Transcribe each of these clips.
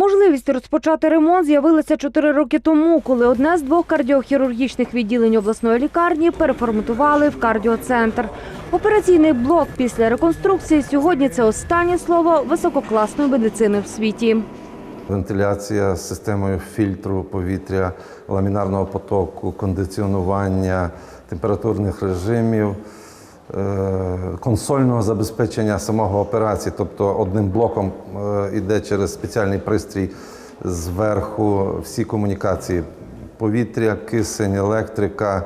Можливість розпочати ремонт з'явилася чотири роки тому, коли одне з двох кардіохірургічних відділень обласної лікарні переформатували в кардіоцентр. Операційний блок після реконструкції сьогодні це останнє слово висококласної медицини в світі. Вентиляція з системою фільтру повітря, ламінарного потоку, кондиціонування, температурних режимів, консольного забезпечення самого операції, тобто одним блоком е, йде через спеціальний пристрій зверху всі комунікації: повітря, кисень, електрика,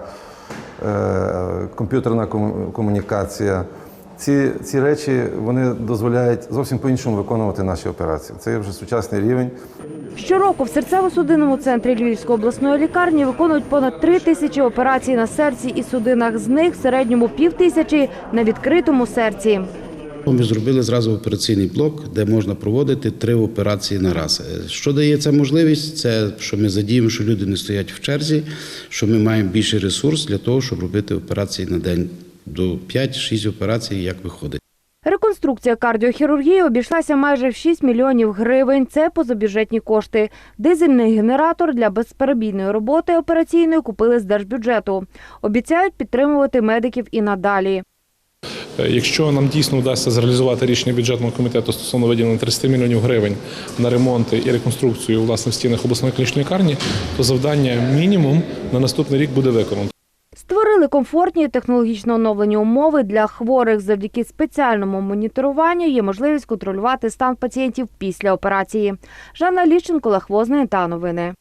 е, комп'ютерна комунікація. Ці, ці речі вони дозволяють зовсім по-іншому виконувати наші операції. Це є вже сучасний рівень. Щороку в серцево-судинному центрі Львівської обласної лікарні виконують понад три тисячі операцій на серці і судинах. З них в середньому пів тисячі на відкритому серці. Ми зробили зразу операційний блок, де можна проводити три операції на раз. Е, Що дає ця можливість? Це що ми задіємо, що люди не стоять в черзі, що ми маємо більший ресурс для того, щоб робити операції на день до 5-6 операцій, як виходить. Реконструкція кардіохірургії обійшлася майже в 6 мільйонів гривень. Це позабюджетні кошти. Дизельний генератор для безперебійної роботи операційної купили з держбюджету. Обіцяють підтримувати медиків і надалі. Якщо нам дійсно вдасться зреалізувати рішення бюджетного комітету стосовно виділення 30 мільйонів гривень на ремонти і реконструкцію власне в стінах обласної клінічної лікарні, то завдання мінімум на наступний рік буде виконано. Створили комфортні технологічно оновлені умови для хворих. Завдяки спеціальному моніторуванню є можливість контролювати стан пацієнтів після операції. Жанна Ліщенко, Олег та новини.